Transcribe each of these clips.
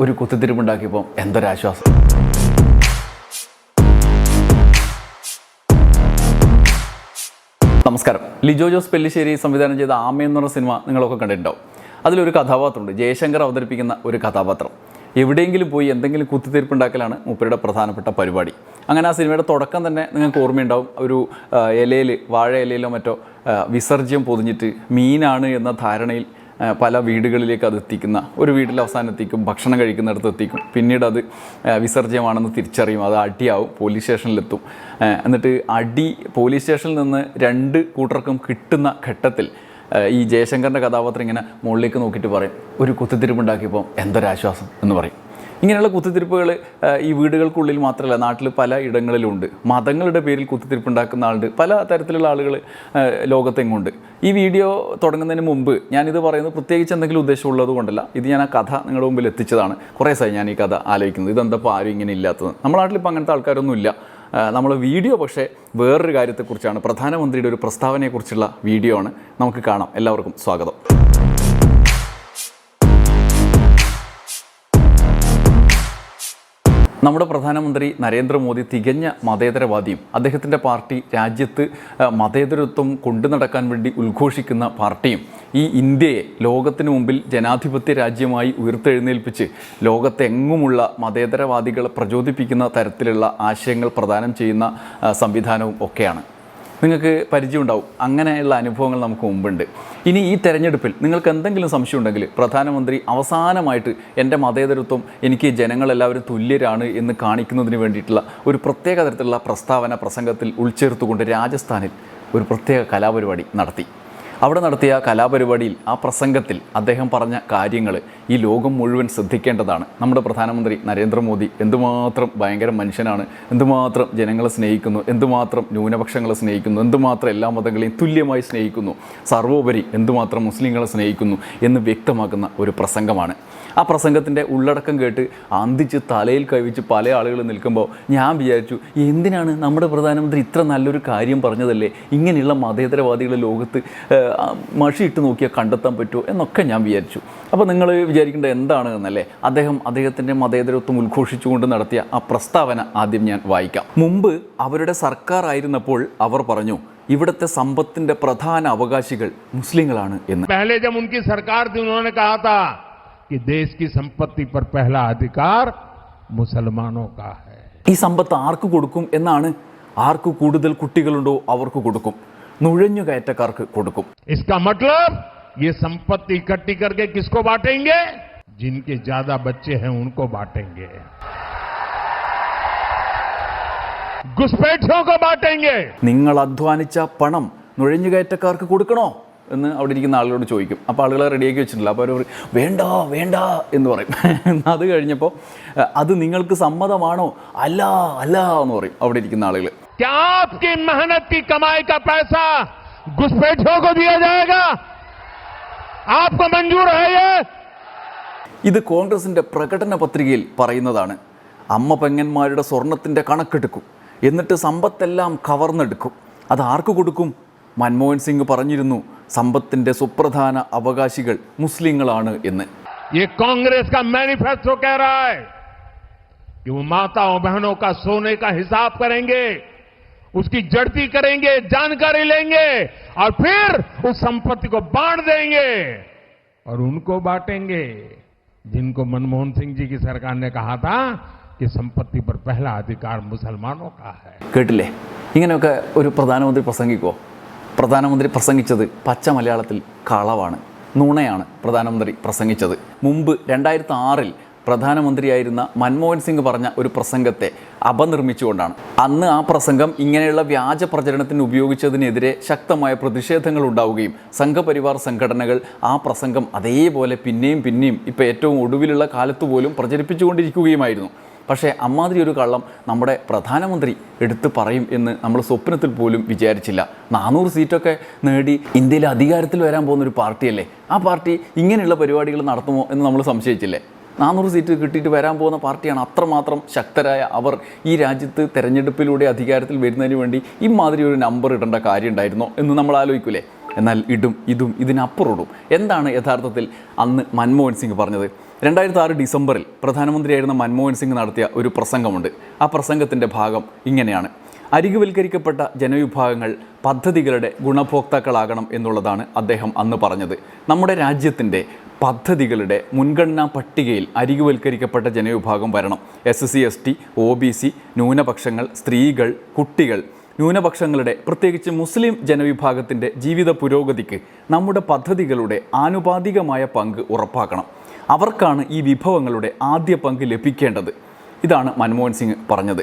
ഒരു കുത്തിത്തിരിപ്പുണ്ടാക്കിയപ്പോൾ എന്തൊരാശ്വാസം. നമസ്കാരം. ലിജോ ജോസ് പെല്ലിശ്ശേരി സംവിധാനം ചെയ്ത ആമ എന്ന് പറഞ്ഞ സിനിമ നിങ്ങളൊക്കെ കണ്ടിട്ടുണ്ടാവും. അതിലൊരു കഥാപാത്രമുണ്ട്. ജയശങ്കർ അവതരിപ്പിക്കുന്ന ഒരു കഥാപാത്രം. എവിടെയെങ്കിലും പോയി എന്തെങ്കിലും കുത്തിത്തീർപ്പുണ്ടാക്കലാണ് മൂപ്പരുടെ പ്രധാനപ്പെട്ട പരിപാടി. അങ്ങനെ ആ സിനിമയുടെ തുടക്കം തന്നെ നിങ്ങൾക്ക് ഓർമ്മയുണ്ടാവും. ഒരു ഇലയിൽ വാഴ ഇലയിലോ മറ്റോ വിസർജ്യം പൊതിഞ്ഞിട്ട് മീനാണ് എന്ന ധാരണയിൽ പല വീടുകളിലേക്ക് അത് എത്തിക്കുന്ന ഒരു വീട്ടിൽ അവസാനം എത്തിക്കും ഭക്ഷണം കഴിക്കുന്നിടത്ത് എത്തിക്കും. പിന്നീട് അത് വിസർജ്യമാണെന്ന് തിരിച്ചറിയും അത് അടിയാവും പോലീസ് സ്റ്റേഷനിലെത്തും. എന്നിട്ട് അടി പോലീസ് സ്റ്റേഷനിൽ നിന്ന് രണ്ട് കൂട്ടർക്കും കിട്ടുന്ന ഘട്ടത്തിൽ ഈ ജയശങ്കറിന്റെ കഥാപാത്രം ഇങ്ങനെ മുകളിലേക്ക് നോക്കിയിട്ട് പറയും. ഒരു കുത്തിത്തിരിപ്പുണ്ടാക്കിയപ്പോൾ എന്തൊരാശ്വാസം എന്ന് പറയും. ഇങ്ങനെയുള്ള കുത്തിത്തിരിപ്പുകൾ ഈ വീടുകൾക്കുള്ളിൽ മാത്രമല്ല നാട്ടിൽ പല ഇടങ്ങളിലുണ്ട്. മതങ്ങളുടെ പേരിൽ കുത്തിത്തിരിപ്പ് ഉണ്ടാക്കുന്ന ആളുണ്ട്. പല തരത്തിലുള്ള ആളുകൾ ലോകത്തെങ്ങുണ്ട്. ഈ വീഡിയോ തുടങ്ങുന്നതിന് മുമ്പ് ഞാനിത് പറയുന്നത് പ്രത്യേകിച്ച് എന്തെങ്കിലും ഉദ്ദേശമുള്ളത് കൊണ്ടല്ല. ഇത് ഞാൻ ആ കഥ നിങ്ങളുടെ മുമ്പിൽ എത്തിച്ചതാണ്. കുറേ സായി ഞാൻ ഈ കഥ ആലോചിക്കുന്നത്. ഇതെന്തപ്പോൾ ആരും ഇങ്ങനെ ഇല്ലാത്തത്? നമ്മുടെ നാട്ടിൽ ഇപ്പോൾ അങ്ങനത്തെ ആൾക്കാരൊന്നുമില്ല നമ്മൾ വീഡിയോ പക്ഷേ വേറൊരു കാര്യത്തെക്കുറിച്ചാണ്. പ്രധാനമന്ത്രിയുടെ ഒരു പ്രസ്താവനയെക്കുറിച്ചുള്ള വീഡിയോ ആണ്. നമുക്ക് കാണാം. എല്ലാവർക്കും സ്വാഗതം. നമ്മുടെ പ്രധാനമന്ത്രി നരേന്ദ്രമോദി തികഞ്ഞ മതേതരവാദിയും അദ്ദേഹത്തിന്റെ പാർട്ടി രാജ്യത്ത് മതേതരത്വം കൊണ്ടു നടക്കാൻ വേണ്ടി ഉദ്ഘോഷിക്കുന്ന പാർട്ടിയും ഈ ഇന്ത്യയെ ലോകത്തിനു മുമ്പിൽ ജനാധിപത്യ രാജ്യമായി ഉയർത്തെഴുന്നേൽപ്പിച്ച് ലോകത്തെങ്ങുമുള്ള മതേതരവാദികളെ പ്രചോദിപ്പിക്കുന്ന തരത്തിലുള്ള ആശയങ്ങൾ പ്രദാനം ചെയ്യുന്ന സംവിധാനവും ഒക്കെയാണ്. നിങ്ങൾക്ക് പരിചയമുണ്ടാവും. അങ്ങനെയുള്ള അനുഭവങ്ങൾ നമുക്ക് മുമ്പുണ്ട്. ഇനി ഈ തെരഞ്ഞെടുപ്പിൽ നിങ്ങൾക്ക് എന്തെങ്കിലും സംശയം ഉണ്ടെങ്കിൽ പ്രധാനമന്ത്രി അവസാനമായിട്ട് എന്റെ മതേതരത്വം എനിക്ക് ജനങ്ങളെല്ലാവരും തുല്യരാണ് എന്ന് കാണിക്കുന്നതിന് വേണ്ടിയിട്ടുള്ള ഒരു പ്രത്യേക തരത്തിലുള്ള പ്രസ്താവന പ്രസംഗത്തിൽ ഉൾച്ചേർത്തുകൊണ്ട് രാജസ്ഥാനിൽ ഒരു പ്രത്യേക കലാപരിപാടി നടത്തി. അവിടെ നടത്തിയ കലാപരിപാടിയിൽ ആ പ്രസംഗത്തിൽ അദ്ദേഹം പറഞ്ഞ കാര്യങ്ങൾ ഈ ലോകം മുഴുവൻ ശ്രദ്ധിക്കേണ്ടതാണ്. നമ്മുടെ പ്രധാനമന്ത്രി നരേന്ദ്രമോദി എന്തുമാത്രം ഭയങ്കര മനുഷ്യനാണ് എന്തുമാത്രം ജനങ്ങളെ സ്നേഹിക്കുന്നു എന്തുമാത്രം ന്യൂനപക്ഷങ്ങളെ സ്നേഹിക്കുന്നു എന്തുമാത്രം എല്ലാ മതങ്ങളെയും തുല്യമായി സ്നേഹിക്കുന്നു സർവോപരി എന്തുമാത്രം മുസ്ലിങ്ങളെ സ്നേഹിക്കുന്നു എന്ന് വ്യക്തമാക്കുന്ന ഒരു പ്രസംഗമാണ്. ആ പ്രസംഗത്തിന്റെ ഉള്ളടക്കം കേട്ട് അന്തിച്ച് തലയിൽ കഴിച്ച് പല ആളുകൾ നിൽക്കുമ്പോൾ ഞാൻ വിചാരിച്ചു എന്തിനാണ് നമ്മുടെ പ്രധാനമന്ത്രി ഇത്ര നല്ലൊരു കാര്യം പറഞ്ഞതല്ലേ? ഇങ്ങനെയുള്ള മതേതരവാദികളെ ലോകത്ത് മഷിയിട്ട് നോക്കിയാൽ കണ്ടെത്താൻ പറ്റുമോ എന്നൊക്കെ ഞാൻ വിചാരിച്ചു. അപ്പോൾ നിങ്ങൾ വിചാരിക്കേണ്ടത് എന്താണ് എന്നല്ലേ? അദ്ദേഹം അദ്ദേഹത്തിന്റെ മതേതരത്വം ഉദ്ഘോഷിച്ചുകൊണ്ട് നടത്തിയ ആ പ്രസ്താവന ആദ്യം ഞാൻ വായിക്കാം. മുമ്പ് അവരുടെ സർക്കാർ ആയിരുന്നപ്പോൾ അവർ പറഞ്ഞു ഇവിടുത്തെ സമ്പത്തിന്റെ പ്രധാന അവകാശികൾ മുസ്ലിങ്ങളാണ് എന്ന്. സർക്കാർ जब उनकी सरकार थी उन्होंने कहा था कि देश की संपत्ति पर पहला अधिकार मुसलमानों का है ഈ സമ്പത്ത് ആർക്ക് കൊടുക്കും എന്നാണ് ആർക്ക് കൂടുതൽ കുട്ടികളുണ്ടോ അവർക്ക് കൊടുക്കും നുഴഞ്ഞുകയറ്റക്കാർക്ക് കൊടുക്കും इसका मतलब ये संपत्ति इकट्ठी करके किसको बांटेंगे जिनके ज्यादा बच्चे हैं उनको बांटेंगे घुसपैठियों को बांटेंगे നിങ്ങൾ അധ്വാനിച്ച പണം നുഴഞ്ഞുകയറ്റക്കാർക്ക് കൊടുക്കണോ എന്ന് അവിടെ ഇരിക്കുന്ന ആളുകളോട് ചോദിക്കും. അപ്പോൾ ആളുകളെ റെഡിയാക്കി വെച്ചിട്ടില്ല. അപ്പോൾ അവർ വേണ്ട വേണ്ട എന്ന് പറയും. അത് കഴിഞ്ഞപ്പോൾ അത് നിങ്ങൾക്ക് സമ്മതമാണോ? അല്ല അല്ല എന്ന് പറയും അവിടെ ഇരിക്കുന്ന ആളുകൾ ഇത് കോൺഗ്രസിന്റെ പ്രകടന പത്രികയിൽ പറയുന്നതാണ്. അമ്മ പെങ്ങന്മാരുടെ സ്വർണത്തിന്റെ കണക്കെടുക്കും. എന്നിട്ട് സമ്പത്തെല്ലാം കവർന്നെടുക്കും. അത് ആർക്ക് കൊടുക്കും? മൻമോഹൻ സിംഗ് പറഞ്ഞിരുന്നു സമ്പത്തിൻ്റെ സുപ്രധാന അവകാശികൾ മുസ്ലിങ്ങളാണ് എന്ന് ये कांग्रेस का मैनिफेस्टो कह रहा है कि वो माताओं बहनों का सोने का हिसाब करेंगे उसकी जड़ती करेंगे जानकारी लेंगे और फिर उस संपत्ति को बांट देंगे और उनको बांटेंगे जिनको मनमोहन सिंह जी की सरकार ने कहा था कि संपत्ति पर पहला अधिकार मुसलमानों का है കേട്ടില്ലേ ഇങ്ങനെയൊക്കെ ഒരു പ്രധാനമന്ത്രി പ്രസംഗിക്കുമോ പ്രധാനമന്ത്രി പ്രസംഗിച്ചത് പച്ച മലയാളത്തിൽ കളവാണ് നുണയാണ് പ്രധാനമന്ത്രി പ്രസംഗിച്ചത്. മുമ്പ് രണ്ടായിരത്തി ആറിൽ പ്രധാനമന്ത്രിയായിരുന്ന മൻമോഹൻ സിംഗ് പറഞ്ഞ ഒരു പ്രസംഗത്തെ അപനിർമ്മിച്ചുകൊണ്ടാണ്. അന്ന് ആ പ്രസംഗം ഇങ്ങനെയുള്ള വ്യാജ പ്രചരണത്തിന് ഉപയോഗിച്ചതിനെതിരെ ശക്തമായ പ്രതിഷേധങ്ങൾ ഉണ്ടാവുകയും സംഘപരിവാർ സംഘടനകൾ ആ പ്രസംഗം അതേപോലെ പിന്നെയും പിന്നെയും ഇപ്പോൾ ഏറ്റവും ഒടുവിലുള്ള കാലത്ത് പോലും പ്രചരിപ്പിച്ചുകൊണ്ടിരിക്കുകയുമായിരുന്നു. പക്ഷേ അമ്മാതിരി ഒരു കള്ളം നമ്മുടെ പ്രധാനമന്ത്രി എടുത്തു പറയും എന്ന് നമ്മൾ സ്വപ്നത്തിൽ പോലും വിചാരിച്ചില്ല. നാനൂറ് സീറ്റൊക്കെ നേടി ഇന്ത്യയിൽ അധികാരത്തിൽ വരാൻ പോകുന്ന ഒരു പാർട്ടിയല്ലേ? ആ പാർട്ടി ഇങ്ങനെയുള്ള പരിപാടികൾ നടത്തുമോ എന്ന് നമ്മൾ സംശയിച്ചില്ലേ? നാനൂറ് സീറ്റ് കിട്ടിയിട്ട് വരാൻ പോകുന്ന പാർട്ടിയാണ് അത്രമാത്രം ശക്തരായ അവർ ഈ രാജ്യത്ത് തെരഞ്ഞെടുപ്പിലൂടെ അധികാരത്തിൽ വരുന്നതിന് വേണ്ടി ഇമാതിരി ഒരു നമ്പർ ഇടേണ്ട കാര്യം ഉണ്ടായിരുന്നോ എന്ന് നമ്മൾ ആലോചിക്കൂലേ? എന്നാൽ ഇടും ഇതും ഇതിനപ്പുറം ഇടും. എന്താണ് യഥാർത്ഥത്തിൽ അന്ന് മൻമോഹൻ സിംഗ് പറഞ്ഞത്? രണ്ടായിരത്തി ആറ് ഡിസംബറിൽ പ്രധാനമന്ത്രിയായിരുന്ന മൻമോഹൻ സിംഗ് നടത്തിയ ഒരു പ്രസംഗമുണ്ട്. ആ പ്രസംഗത്തിന്റെ ഭാഗം ഇങ്ങനെയാണ്. അരികുവൽക്കരിക്കപ്പെട്ട ജനവിഭാഗങ്ങൾ പദ്ധതികളുടെ ഗുണഭോക്താക്കളാകണം എന്നുള്ളതാണ് അദ്ദേഹം അന്ന് പറഞ്ഞത്. നമ്മുടെ രാജ്യത്തിന്റെ പദ്ധതികളുടെ മുൻഗണനാ പട്ടികയിൽ അരികുവൽക്കരിക്കപ്പെട്ട ജനവിഭാഗം വരണം. S C S T O B C ന്യൂനപക്ഷങ്ങൾ സ്ത്രീകൾ കുട്ടികൾ ന്യൂനപക്ഷങ്ങളുടെ പ്രത്യേകിച്ച് മുസ്ലിം ജനവിഭാഗത്തിന്റെ ജീവിത പുരോഗതിക്ക് നമ്മുടെ പദ്ധതികളുടെ ആനുപാതികമായ പങ്ക് ഉറപ്പാക്കണം. അവർക്കാണ് ഈ വിഭവങ്ങളുടെ ആദ്യ പങ്ക് ലഭിക്കേണ്ടത്. ഇതാണ് മൻമോഹൻ സിംഗ് പറഞ്ഞത്.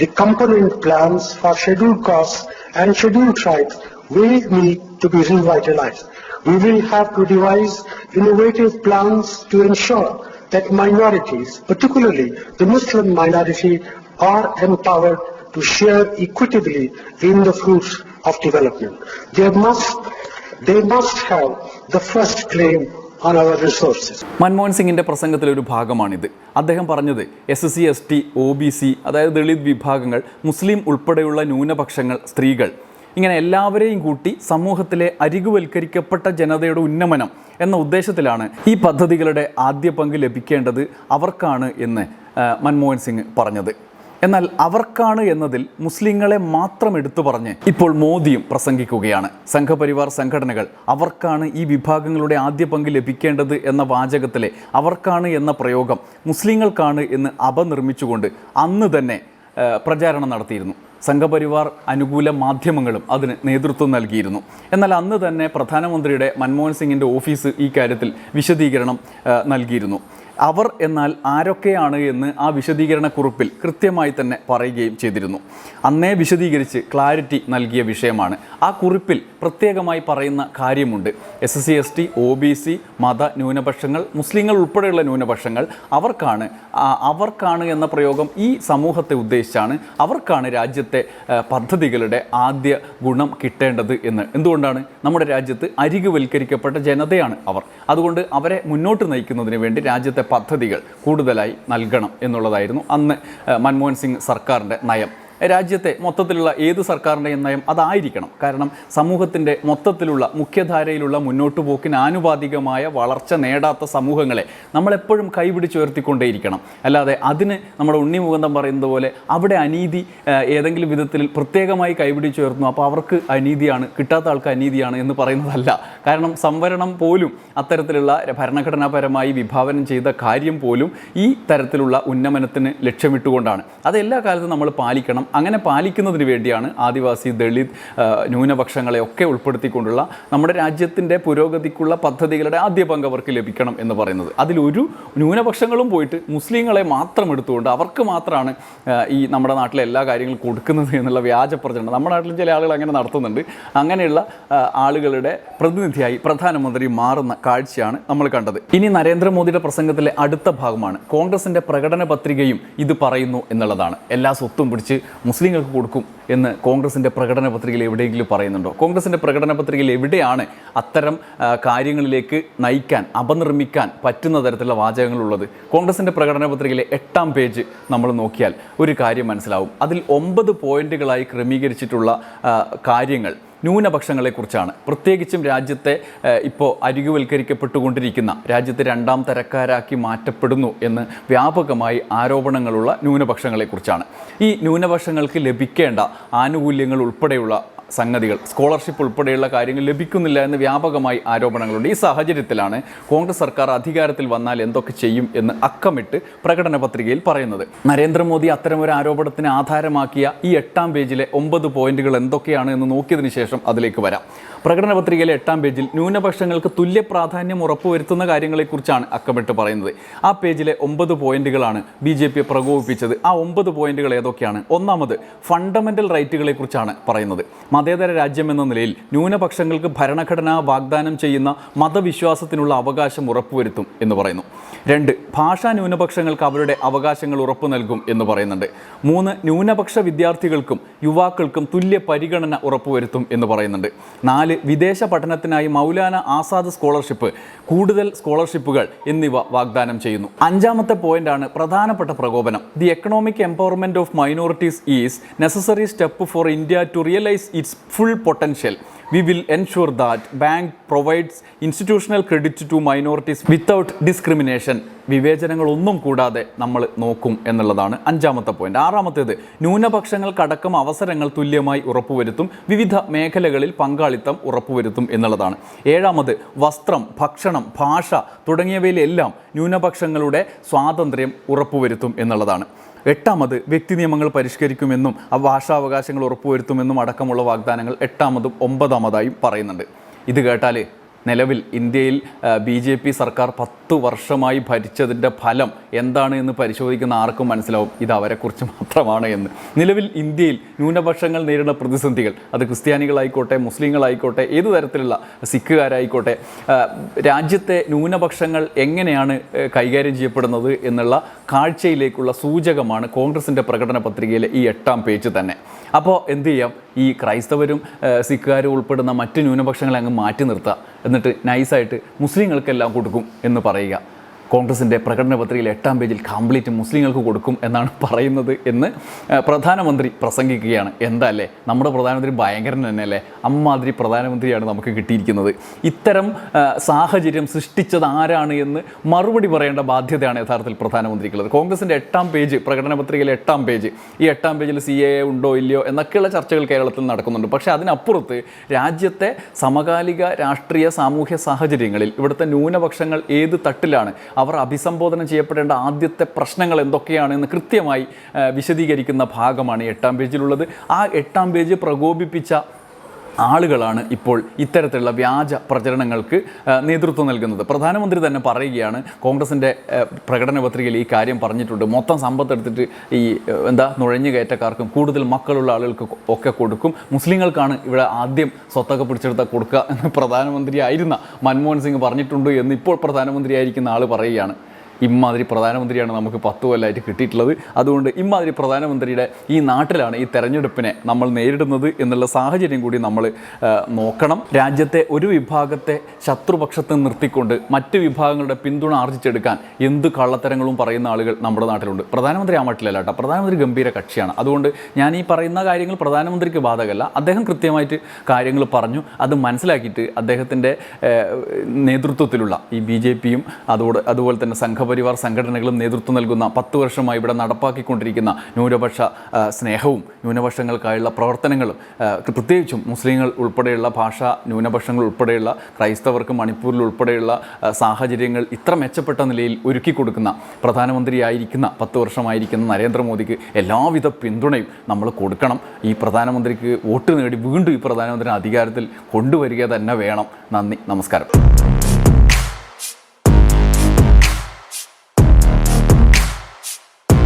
The component plans for scheduled costs and scheduled tribes will need to be revitalized. We will have to devise innovative plans to ensure that minorities, particularly the Muslim minority, are empowered to share equitably in the fruits of development. They must, they must have the first claim. Manmohan സിംഗിന്റെ പ്രസംഗത്തിലെ ഒരു ഭാഗമാണിത് അദ്ദേഹം പറഞ്ഞത് S C S T O B C അതായത് ദളിത് വിഭാഗങ്ങൾ മുസ്ലിം ഉൾപ്പെടെയുള്ള ന്യൂനപക്ഷങ്ങൾ സ്ത്രീകൾ ഇങ്ങനെ എല്ലാവരെയും കൂട്ടി സമൂഹത്തിലെ അരികുവൽക്കരിക്കപ്പെട്ട ജനതയുടെ ഉന്നമനം എന്ന ഉദ്ദേശത്തിലാണ് ഈ പദ്ധതികളുടെ ആദ്യ പങ്ക് ലഭിക്കേണ്ടത് അവർക്കാണ് എന്ന് മൻമോഹൻ സിംഗ് പറഞ്ഞത്. എന്നാൽ അവർക്കാണ് എന്നതിൽ മുസ്ലിങ്ങളെ മാത്രം എടുത്തു പറഞ്ഞ് ഇപ്പോൾ മോദിയും പ്രസംഗിക്കുകയാണ്. സംഘപരിവാർ സംഘടനകൾ അവർക്കാണ് ഈ വിഭാഗങ്ങളുടെ ആദ്യ പങ്ക് ലഭിക്കേണ്ടത് എന്ന വാചകത്തിലെ അവർക്കാണ് എന്ന പ്രയോഗം മുസ്ലിങ്ങൾക്കാണ് എന്ന് അപനിർമ്മിച്ചുകൊണ്ട് അന്ന് തന്നെ പ്രചാരണം നടത്തിയിരുന്നു. സംഘപരിവാർ അനുകൂല മാധ്യമങ്ങളും അതിന് നേതൃത്വം നൽകിയിരുന്നു. എന്നാൽ അന്ന് തന്നെ പ്രധാനമന്ത്രിയുടെ മൻമോഹൻ സിംഗിന്റെ ഓഫീസ് ഈ കാര്യത്തിൽ വിശദീകരണം നൽകിയിരുന്നു. അവർ എന്നാൽ ആരൊക്കെയാണ് എന്ന് ആ വിശദീകരണ കുറിപ്പിൽ കൃത്യമായി തന്നെ പറയുകയും ചെയ്തിരുന്നു. അന്നേ വിശദീകരിച്ച് ക്ലാരിറ്റി നൽകിയ വിഷയമാണ്. ആ കുറിപ്പിൽ പ്രത്യേകമായി പറയുന്ന കാര്യമുണ്ട്. S C S T O B C മത ന്യൂനപക്ഷങ്ങൾ മുസ്ലിങ്ങൾ ഉൾപ്പെടെയുള്ള ന്യൂനപക്ഷങ്ങൾ അവർക്കാണ് അവർക്കാണ് എന്ന പ്രയോഗം ഈ സമൂഹത്തെ ഉദ്ദേശിച്ചാണ് അവർക്കാണ് രാജ്യത്തെ പദ്ധതികളുടെ ആദ്യ ഗുണം കിട്ടേണ്ടത് എന്ന്. എന്തുകൊണ്ടാണ്? നമ്മുടെ രാജ്യത്ത് അരികുവൽക്കരിക്കപ്പെട്ട ജനതയാണ് അവർ. അതുകൊണ്ട് അവരെ മുന്നോട്ട് നയിക്കുന്നതിന് വേണ്ടി രാജ്യത്തെ പദ്ധതികൾ കൂടുതലായി നൽകണം എന്നുള്ളതായിരുന്നു അന്ന് മൻമോഹൻ സിംഗ് സർക്കാരിന്റെ നയം. രാജ്യത്തെ മൊത്തത്തിലുള്ള ഏത് സർക്കാരിന്റെയും നയം അതായിരിക്കണം. കാരണം സമൂഹത്തിന്റെ മൊത്തത്തിലുള്ള മുഖ്യധാരയിലുള്ള മുന്നോട്ട് പോക്കിന് ആനുപാതികമായ വളർച്ച നേടാത്ത സമൂഹങ്ങളെ നമ്മളെപ്പോഴും കൈപിടിച്ചുയർത്തിക്കൊണ്ടേയിരിക്കണം അല്ലാതെ അതിന് നമ്മുടെ ഉണ്ണി മുകുന്ദം പറയുന്നത് പോലെ അവിടെ അനീതി ഏതെങ്കിലും വിധത്തിൽ പ്രത്യേകമായി കൈപിടിച്ചുയർത്തുന്നു അപ്പോൾ അവർക്ക് അനീതിയാണ് കിട്ടാത്ത ആൾക്ക് അനീതിയാണ് എന്ന് പറയുന്നതല്ല. കാരണം സംവരണം പോലും അത്തരത്തിലുള്ള ഭരണഘടനാപരമായി വിഭാവനം ചെയ്ത കാര്യം പോലും ഈ തരത്തിലുള്ള ഉന്നമനത്തിന് ലക്ഷ്യമിട്ടുകൊണ്ടാണ്. അത് എല്ലാ കാലത്തും നമ്മൾ പാലിക്കണം. അങ്ങനെ പാലിക്കുന്നതിന് വേണ്ടിയാണ് ആദിവാസി ദളിത് ന്യൂനപക്ഷങ്ങളെ ഒക്കെ ഉൾപ്പെടുത്തിക്കൊണ്ടുള്ള നമ്മുടെ രാജ്യത്തിന്റെ പുരോഗതിക്കുള്ള പദ്ധതികളുടെ ആദ്യ പങ്ക് അവർക്ക് ലഭിക്കണം എന്ന് പറയുന്നത്. അതിലൊരു ന്യൂനപക്ഷങ്ങളും പോയിട്ട് മുസ്ലിങ്ങളെ മാത്രം എടുത്തുകൊണ്ട് അവർക്ക് മാത്രമാണ് ഈ നമ്മുടെ നാട്ടിലെ എല്ലാ കാര്യങ്ങളും കൊടുക്കുന്നത് എന്നുള്ള വ്യാജ പ്രചരണം. നമ്മുടെ നാട്ടിലും ചില ആളുകൾ അങ്ങനെ നടത്തുന്നുണ്ട്. അങ്ങനെയുള്ള ആളുകളുടെ പ്രതിനിധിയായി പ്രധാനമന്ത്രി മാറുന്ന കാഴ്ചയാണ് നമ്മൾ കണ്ടത്. ഇനി നരേന്ദ്രമോദിയുടെ പ്രസംഗത്തിലെ അടുത്ത ഭാഗമാണ്. കോൺഗ്രസിന്റെ പ്രകടന പത്രികയും ഇത് പറയുന്നു എന്നുള്ളതാണ്. എല്ലാ സ്വത്തും പിടിച്ച് മുസ്ലിങ്ങൾക്ക് കൊടുക്കും എന്ന് കോൺഗ്രസിന്റെ പ്രകടന പത്രികയിൽ എവിടെയെങ്കിലും പറയുന്നുണ്ടോ? കോൺഗ്രസിന്റെ പ്രകടന പത്രികയിൽ എവിടെയാണ് അത്തരം കാര്യങ്ങളിലേക്ക് നയിക്കാൻ അപനിർമ്മിക്കാൻ പറ്റുന്ന തരത്തിലുള്ള വാചകങ്ങളുള്ളത്? കോൺഗ്രസിന്റെ പ്രകടന പത്രികയിലെ എട്ടാം പേജ് നമ്മൾ നോക്കിയാൽ ഒരു കാര്യം മനസ്സിലാവും. അതിൽ ഒമ്പത് പോയിന്റുകളായി ക്രമീകരിച്ചിട്ടുള്ള കാര്യങ്ങൾ ന്യൂനപക്ഷങ്ങളെക്കുറിച്ചാണ്. പ്രത്യേകിച്ചും രാജ്യത്തെ ഇപ്പോൾ അരികുവൽക്കരിക്കപ്പെട്ടുകൊണ്ടിരിക്കുന്ന രാജ്യത്തെ രണ്ടാം തരക്കാരാക്കി മാറ്റപ്പെടുന്നു എന്ന് വ്യാപകമായി ആരോപണങ്ങളുള്ള ന്യൂനപക്ഷങ്ങളെക്കുറിച്ചാണ്. ഈ ന്യൂനപക്ഷങ്ങൾക്ക് ലഭിക്കേണ്ട ആനുകൂല്യങ്ങൾ ഉൾപ്പെടെയുള്ള സംഗതികൾ സ്കോളർഷിപ്പ് ഉൾപ്പെടെയുള്ള കാര്യങ്ങൾ ലഭിക്കുന്നില്ല എന്ന് വ്യാപകമായി ആരോപണങ്ങളുണ്ട്. ഈ സാഹചര്യത്തിലാണ് കോൺഗ്രസ് സർക്കാർ അധികാരത്തിൽ വന്നാൽ എന്തൊക്കെ ചെയ്യും എന്ന് അക്കമിട്ട് പ്രകടന പത്രികയിൽ പറയുന്നത്. നരേന്ദ്രമോദി അത്തരമൊരു ആരോപണത്തിന് ആധാരമാക്കിയ ഈ എട്ടാം പേജിലെ ഒമ്പത് പോയിന്റുകൾ എന്തൊക്കെയാണ് എന്ന് നോക്കിയതിന് ശേഷം അതിലേക്ക് വരാം. പ്രകടന പത്രികയിലെ എട്ടാം പേജിൽ ന്യൂനപക്ഷങ്ങൾക്ക് തുല്യ പ്രാധാന്യം ഉറപ്പുവരുത്തുന്ന കാര്യങ്ങളെക്കുറിച്ചാണ് അക്കമിട്ട് പറയുന്നത്. ആ പേജിലെ ഒമ്പത് പോയിന്റുകളാണ് ബി ജെ പിയെ പ്രകോപിപ്പിച്ചത്. ആ ഒമ്പത് പോയിന്റുകൾ ഏതൊക്കെയാണ്? ഒന്നാമത് ഫണ്ടമെന്റൽ റൈറ്റുകളെക്കുറിച്ചാണ് പറയുന്നത്. മതേതര രാജ്യമെന്ന നിലയിൽ ന്യൂനപക്ഷങ്ങൾക്ക് ഭരണഘടന വാഗ്ദാനം ചെയ്യുന്ന മതവിശ്വാസത്തിനുള്ള അവകാശം ഉറപ്പുവരുത്തും എന്ന് പറയുന്നു. രണ്ട് ഭാഷാ ന്യൂനപക്ഷങ്ങൾക്ക് അവരുടെ അവകാശങ്ങൾ ഉറപ്പു നൽകും എന്ന് പറയുന്നുണ്ട്. മൂന്ന് ന്യൂനപക്ഷ വിദ്യാർത്ഥികൾക്കും യുവാക്കൾക്കും തുല്യ പരിഗണന ഉറപ്പുവരുത്തും എന്ന് പറയുന്നുണ്ട്. നാല് വിദേശ പഠനത്തിനായി മൗലാന ആസാദ് സ്കോളർഷിപ്പ് കൂടുതൽ സ്കോളർഷിപ്പുകൾ എന്നിവ വാഗ്ദാനം ചെയ്യുന്നു. അഞ്ചാമത്തെ പോയിന്റാണ് പ്രധാനപ്പെട്ട പ്രകോപനം. The economic empowerment of minorities is necessary step for India to realise its full potential we will ensure that bank provides institutional credit to minorities without discrimination വിവേചനങ്ങളൊന്നും കൂടാതെ നമ്മൾ നോക്കും എന്നുള്ളതാണ് അഞ്ചാമത്തെ പോയിന്റ് ആറാമത്തേത് ന്യൂനപക്ഷങ്ങൾക്കടക്കം അവസരങ്ങൾ തുല്യമായി ഉറപ്പുവരുത്തും വിവിധ മേഖലകളിൽ പങ്കാളിത്തം ഉറപ്പുവരുത്തും എന്നുള്ളതാണ്. ഏഴാമത് വസ്ത്രം ഭക്ഷണം ഭാഷ തുടങ്ങിയവയിലെല്ലാം ന്യൂനപക്ഷങ്ങളുടെ സ്വാതന്ത്ര്യം ഉറപ്പുവരുത്തും എന്നുള്ളതാണ്. എട്ടാമത് വ്യക്തി നിയമങ്ങൾ പരിഷ്കരിക്കുമെന്നും ആ ഭാഷാവകാശങ്ങൾ ഉറപ്പുവരുത്തുമെന്നും അടക്കമുള്ള വാഗ്ദാനങ്ങൾ എട്ടാമതും ഒമ്പതാമതായും പറയുന്നുണ്ട്. ഇത് കേട്ടാൽ നിലവിൽ ഇന്ത്യയിൽ ബി ജെ പി സർക്കാർ പത്ത് വർഷമായി ഭരിച്ചതിന്റെ ഫലം എന്താണ് എന്ന് പരിശോധിക്കുന്ന ആർക്കും മനസ്സിലാവും. ഇത് അവരെക്കുറിച്ച് മാത്രമാണ് എന്ന്. നിലവിൽ ഇന്ത്യയിൽ ന്യൂനപക്ഷങ്ങൾ നേരിടുന്ന പ്രതിസന്ധികൾ അത് ക്രിസ്ത്യാനികളായിക്കോട്ടെ മുസ്ലിങ്ങളായിക്കോട്ടെ ഏതു തരത്തിലുള്ള സിഖുകാരായിക്കോട്ടെ രാജ്യത്തെ ന്യൂനപക്ഷങ്ങൾ എങ്ങനെയാണ് കൈകാര്യം ചെയ്യപ്പെടുന്നത് എന്നുള്ള കാഴ്ചയിലേക്കുള്ള സൂചകമാണ് കോൺഗ്രസിന്റെ പ്രകടന പത്രികയിലെ ഈ എട്ടാം പേജ് തന്നെ. അപ്പോൾ എന്ത് ചെയ്യാം? ഈ ക്രൈസ്തവരും സിഖുകാരും ഉൾപ്പെടുന്ന മറ്റ് ന്യൂനപക്ഷങ്ങളെ അങ്ങ് മാറ്റി നിർത്തുക എന്നിട്ട് നൈസായിട്ട് മുസ്ലിങ്ങൾക്കെല്ലാം കൊടുക്കും എന്ന് പറയുക. കോൺഗ്രസിന്റെ പ്രകടന പത്രികയിൽ എട്ടാം പേജിൽ കംപ്ലീറ്റ് മുസ്ലിങ്ങൾക്ക് കൊടുക്കും എന്നാണ് പറയുന്നത് എന്ന് പ്രധാനമന്ത്രി പ്രസംഗിക്കുകയാണ്. എന്താ അല്ലേ? നമ്മുടെ പ്രധാനമന്ത്രി ഭയങ്കരൻ തന്നെ അല്ലേ അമ്മാതിരി പ്രധാനമന്ത്രിയാണ് നമുക്ക് കിട്ടിയിരിക്കുന്നത്. ഇത്തരം സാഹചര്യം സൃഷ്ടിച്ചത് ആരാണ് എന്ന് മറുപടി പറയേണ്ട ബാധ്യതയാണ് യഥാർത്ഥത്തിൽ പ്രധാനമന്ത്രിക്കുള്ളത്. കോൺഗ്രസിന്റെ എട്ടാം പേജ് പ്രകടന പത്രികയിലെ എട്ടാം പേജ് ഈ എട്ടാം പേജിൽ സി എ ഉണ്ടോ ഇല്ലയോ എന്നൊക്കെയുള്ള ചർച്ചകൾ കേരളത്തിൽ നടക്കുന്നുണ്ട്. പക്ഷേ അതിനപ്പുറത്ത് രാജ്യത്തെ സമകാലിക രാഷ്ട്രീയ സാമൂഹ്യ സാഹചര്യങ്ങളിൽ ഇവിടുത്തെ ന്യൂനപക്ഷങ്ങൾ ഏത് തട്ടിലാണ്? അവർ അഭിസംബോധന ചെയ്യപ്പെടേണ്ട ആദ്യത്തെ പ്രശ്നങ്ങൾ എന്തൊക്കെയാണെന്ന് കൃത്യമായി വിശദീകരിക്കുന്ന ഭാഗമാണ് എട്ടാം പേജിലുള്ളത്. ആ എട്ടാം പേജ് പ്രകോപിപ്പിച്ച ആളുകളാണ് ഇപ്പോൾ ഇത്തരത്തിലുള്ള വ്യാജ പ്രചരണങ്ങൾക്ക് നേതൃത്വം നൽകുന്നത്. പ്രധാനമന്ത്രി തന്നെ പറയുകയാണ് കോൺഗ്രസിന്റെ പ്രകടന പത്രികയിൽ ഈ കാര്യം പറഞ്ഞിട്ടുണ്ട്. മൊത്തം സമ്പത്ത് എടുത്തിട്ട് ഈ എന്താ നുഴഞ്ഞു കയറ്റക്കാർക്കും കൂടുതൽ മക്കളുള്ള ആളുകൾക്ക് ഒക്കെ കൊടുക്കും. മുസ്ലിങ്ങൾക്കാണ് ഇവിടെ ആദ്യം സ്വത്തൊക്കെ പിടിച്ചെടുത്ത കൊടുക്കുക എന്ന് പ്രധാനമന്ത്രി ആയിരുന്ന മൻമോഹൻ സിംഗ് പറഞ്ഞിട്ടുണ്ട് എന്ന് ഇപ്പോൾ പ്രധാനമന്ത്രിയായിരിക്കുന്ന ആൾ പറയുകയാണ്. ഇമ്മാതിരി പ്രധാനമന്ത്രിയാണ് നമുക്ക് പത്ത് കൊല്ലമായിട്ട് കിട്ടിയിട്ടുള്ളത്. അതുകൊണ്ട് ഇമ്മാതിരി പ്രധാനമന്ത്രിയുടെ ഈ നാട്ടിലാണ് ഈ തെരഞ്ഞെടുപ്പിനെ നമ്മൾ നേരിടുന്നത് എന്നുള്ള സാഹചര്യം കൂടി നമ്മൾ നോക്കണം. രാജ്യത്തെ ഒരു വിഭാഗത്തെ ശത്രുപക്ഷത്ത് നിർത്തിക്കൊണ്ട് മറ്റ് വിഭാഗങ്ങളുടെ പിന്തുണ ആർജിച്ചെടുക്കാൻ എന്ത് കള്ളത്തരങ്ങളും പറയുന്ന ആളുകൾ നമ്മുടെ നാട്ടിലുണ്ട്. പ്രധാനമന്ത്രി ആ മട്ടിലല്ല കേട്ടോ. പ്രധാനമന്ത്രി ഗംഭീര കക്ഷിയാണ്. അതുകൊണ്ട് ഞാൻ ഈ പറയുന്ന കാര്യങ്ങൾ പ്രധാനമന്ത്രിക്ക് ബാധകമല്ല. അദ്ദേഹം കൃത്യമായിട്ട് കാര്യങ്ങൾ പറഞ്ഞു. അത് മനസ്സിലാക്കിയിട്ട് അദ്ദേഹത്തിന്റെ നേതൃത്വത്തിലുള്ള ഈ ബി ജെ പിയും അതോട് അതുപോലെ തന്നെ സംഘപരിവാർ സംഘടനകളും നേതൃത്വം നൽകുന്ന പത്ത് വർഷമായി ഇവിടെ നടപ്പാക്കിക്കൊണ്ടിരിക്കുന്ന ന്യൂനപക്ഷ സ്നേഹവും ന്യൂനപക്ഷങ്ങൾക്കായുള്ള പ്രവർത്തനങ്ങളും പ്രത്യേകിച്ചും മുസ്ലിങ്ങൾ ഉൾപ്പെടെയുള്ള ഭാഷ ന്യൂനപക്ഷങ്ങൾ ഉൾപ്പെടെയുള്ള ക്രൈസ്തവർക്ക് മണിപ്പൂരിൽ ഉൾപ്പെടെയുള്ള സാഹചര്യങ്ങൾ ഇത്ര മെച്ചപ്പെട്ട നിലയിൽ ഒരുക്കി കൊടുക്കുന്ന പ്രധാനമന്ത്രിയായിരിക്കുന്ന പത്ത് വർഷമായിരിക്കുന്ന നരേന്ദ്രമോദിക്ക് എല്ലാവിധ പിന്തുണയും നമ്മൾ കൊടുക്കണം. ഈ പ്രധാനമന്ത്രിക്ക് വോട്ട് നേടി വീണ്ടും ഈ പ്രധാനമന്ത്രി അധികാരത്തിൽ കൊണ്ടുവരിക തന്നെ വേണം. നന്ദി. നമസ്കാരം.